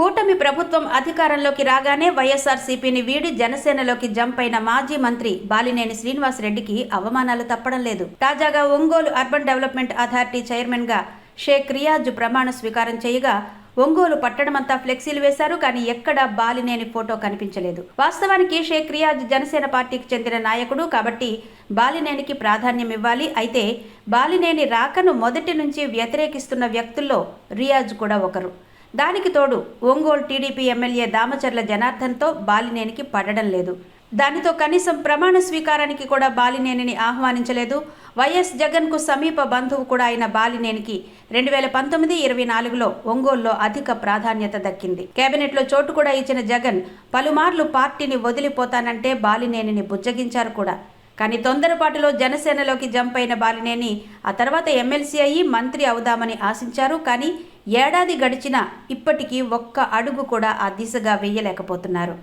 కూటమి ప్రభుత్వం అధికారంలోకి రాగానే వైఎస్ఆర్సీపీని వీడి జనసేనలోకి జంప్ అయిన మాజీ మంత్రి బాలినేని శ్రీనివాస్ రెడ్డికి అవమానాలు తప్పడం లేదు. తాజాగా ఒంగోలు అర్బన్ డెవలప్మెంట్ అథారిటీ చైర్మన్గా షేక్ రియాజ్ ప్రమాణ స్వీకారం చేయగా ఒంగోలు పట్టణమంతా ఫ్లెక్సీలు వేశారు కానీ ఎక్కడా బాలినేని ఫోటో కనిపించలేదు. వాస్తవానికి షేక్ రియాజ్ జనసేన పార్టీకి చెందిన నాయకుడు కాబట్టి బాలినేనికి ప్రాధాన్యం ఇవ్వాలి. అయితే బాలినేని రాకను మొదటి నుంచి వ్యతిరేకిస్తున్న వ్యక్తుల్లో రియాజ్ కూడా ఒకరు. దానికి తోడు ఒంగోలు టీడీపీ ఎమ్మెల్యే దామచర్ల జనార్దన్తో బాలినేనికి పడడం లేదు. దానితో కనీసం ప్రమాణ స్వీకారానికి కూడా బాలినేనిని ఆహ్వానించలేదు. వైఎస్ జగన్కు సమీప బంధువు కూడా అయిన బాలినేనికి రెండు వేల పంతొమ్మిది ఇరవై నాలుగులో ఒంగోలులో అధిక ప్రాధాన్యత దక్కింది. కేబినెట్లో చోటు కూడా ఇచ్చిన జగన్ పలుమార్లు పార్టీని వదిలిపోతానంటే బాలినేనిని బుజ్జగించారు కూడా. కానీ తొందరపాటులో జనసేనలోకి జంప్ అయిన బాలినేని ఆ తర్వాత ఎమ్మెల్సీ అయ్యి మంత్రి అవుదామని ఆశించారు. కానీ ఏడాది గడిచినా ఇప్పటికీ ఒక్క అడుగు కూడా ఆ దిశగా వేయలేకపోతున్నారు.